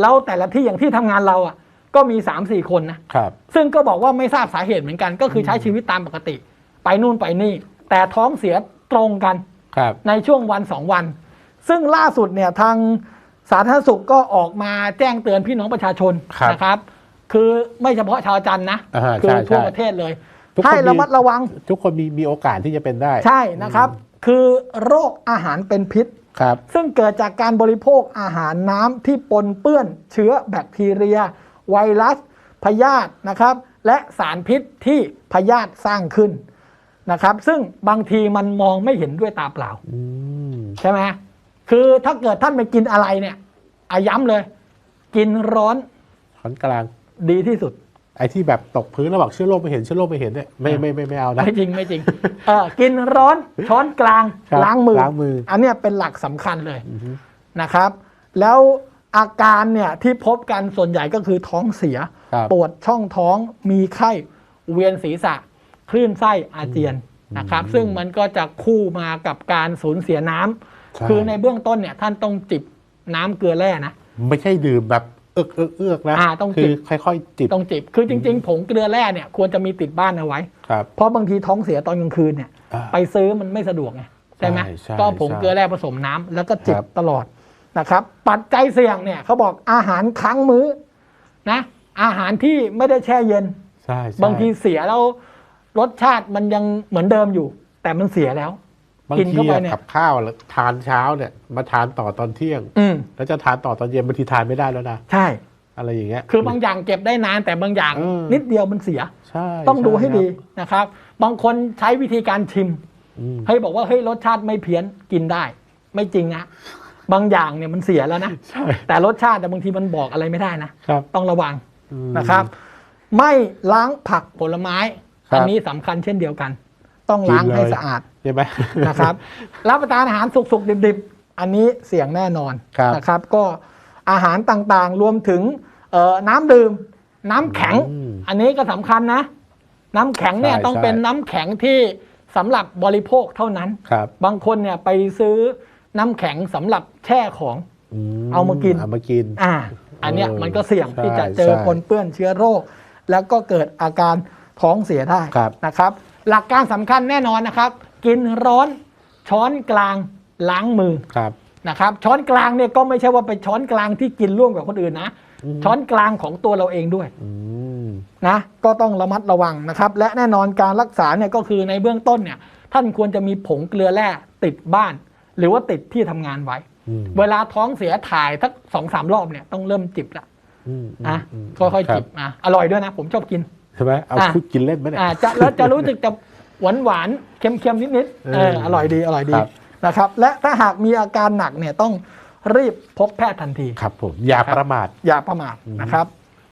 แล้วแต่ละที่อย่างที่ทำงานเราอะก็มี3ามสี่คนนะครับซึ่งก็บอกว่าไม่ทราบสาเหตุเหมือนกัน ก็คือใช้ชีวิตตามปกติ ไปนู่นไปนี่ แต่ท้องเสียตรงกันครับในช่วงวันสองวัน ซึ่งล่าสุดเนี่ยทางสาธารณสุขก็ออกมาแจ้งเตือนพี่น้องประชาชนครับนะครับ คือไม่เฉพาะชาวจันทร์นะอ่าคืใช่ทั่วใช่ประเทศเลยทุกคนให้ระมีมัดระวัง ทุกคนมีมีโอกาสที่จะเป็นได้ ใช่นะครับ คือโรคอาหารเป็นพิษ ครับซึ่งเกิดจากการบริโภคอาหารน้ำที่ปนเปื้อนเชื้อแบคทีเรีย ไวรัส พยาธินะครับ และสารพิษที่พยาธิสร้างขึ้นนะครับ ซึ่งบางทีมันมองไม่เห็นด้วยตาเปล่าอืมใช่ไหมคือถ้าเกิดท่านไปกินอะไรเนี่ยอาย้ำเลย กินร้อนขอนกลางดีที่สุด ไอ้ที่แบบตกพื้นแล้วบอกเชื้อโรคไม่เห็นเชื้อโรคไม่เห็นเนี่ยไม่ไม่ไม่ไม่เอานะไม่จริงไม่จริงเออกินร้อนช้อนกลางครับล้างมือ ล้างมืออันเนี้ยเป็นหลักสำคัญเลยอือฮึนะครับ แล้วอาการเนี่ยที่พบกันส่วนใหญ่ก็คือท้องเสีย ครับปวดช่องท้องมีไข้เวียนศีรษะ คลื่นไส้อาเจียนนะครับ ซึ่งมันก็จะคู่มากับการสูญเสียน้ำใช่ คือในเบื้องต้นเนี่ยท่านต้องจิบน้ำเกลือแร่นะ ไม่ใช่ดื่มแบบ เอือกเอือกเอือกนะอ่าต้องคืจิอบค่อยๆจิบต้องจิบคือจริง ๆ ผงเกลือแร่เนี่ยควรจะมีติดบ้านเอาไว้ ครับเพราะบางทีท้องเสียตอนกลางคืนเนี่ย อ่า ไปซื้อมันไม่สะดวกไงใช่ไหมใช่ใช่ก็ผงใช่เกลือแร่ผสมน้ำแล้วก็จิบครับ ตลอดนะครับ ปัจจัยเสี่ยงเนี่ยเขาบอกอาหารค้างมื้อนะ อาหารที่ไม่ได้แช่เย็น ใช่ใช่บางทีเสียแล้วรสชาติมันยังเหมือนเดิมอยู่ แต่มันเสียแล้ว บางกินทีเข้าไปอะเนี่ย กับข้าวแล้วทานเช้าเนี่ยมาทานต่อตอนเที่ยง อืมแล้วจะทานต่อตอนเย็นบางทีทานไม่ได้แล้วนะใช่ อะไรอย่างเงี้ย คือบางอย่างเก็บได้นานแต่บางอย่าง เออ นิดเดียวมันเสีย ใช่ต้องดูให้ช่ดีครับนะครับ บางคนใช้วิธีการชิม อืม เฮ้ยบอกว่าเฮ้ยรสชาติไม่เพี้ยนกินได้ ไม่จริงนะบางอย่างเนี่ยมันเสียแล้วนะใช่ แต่รสชาติแต่บางทีมันบอกอะไรไม่ได้นะครับ ต้องระวังอืม นะครับ ไม่ล้างผักผลไม้ครับอันนี้สำคัญเช่นเดียวกัน ต้องล้างกินเลย ให้สะอาดใช่ไหมนะครับ รับประทานอาหารสุกๆ ดิบๆ อันนี้เสี่ยงแน่นอนครับนะครับ ก็อาหารต่างๆ รวมถึงเอ่อน้ำดื่ม น้ำแข็งอืมอันนี้ก็สำคัญนะ น้ำแข็งเนี่ยใช่ต้องใช่เป็นน้ำแข็งที่สำหรับบริโภคเท่านั้นครับบางคนเนี่ยไปซื้อน้ำแข็งสำหรับแช่ของเอามากินเอามากินอ่าอันเนี้ยเออมันก็เสี่ยงใช่ที่จะเจอใช่ปนเปื้อนเชื้อโรค แล้วก็เกิดอาการท้องเสียได้ครับนะครับ หลักการสำคัญแน่นอนนะครับ กินร้อนช้อนกลางล้างมือครับ นะครับ ช้อนกลางเนี่ยก็ไม่ใช่ว่าเป็นช้อนกลางที่กินร่วมกับคนอื่นนะ อืม ช้อนกลางของตัวเราเองด้วย อืม นะก็ต้องระมัดระวังนะครับ และแน่นอนการรักษาเนี่ยก็คือในเบื้องต้นเนี่ยท่านควรจะมีผงเกลือแร่ติดบ้าน หรือว่าติดที่ทำงานไว้ อืม เวลาท้องเสียถ่ายสักสองสามรอบเนี่ยต้องเริ่มจิบละอืมนะอืมค่อยๆรัจิบอะอร่อยด้วยนะ ผมชอบกิน ใช่ไหมเอาอะคุดกินเล่นไหมเนี่ย อ่าจะแล้วจะรู้สึกจะ หวานหวานๆเค็มๆนิดๆเออเอออร่อยดีอร่อยดีครับนะครับ และถ้าหากมีอาการหนักเนี่ยต้องรีบพบแพทย์ทันทีครับผมอย่าประมาทอย่าประมาทนะครับ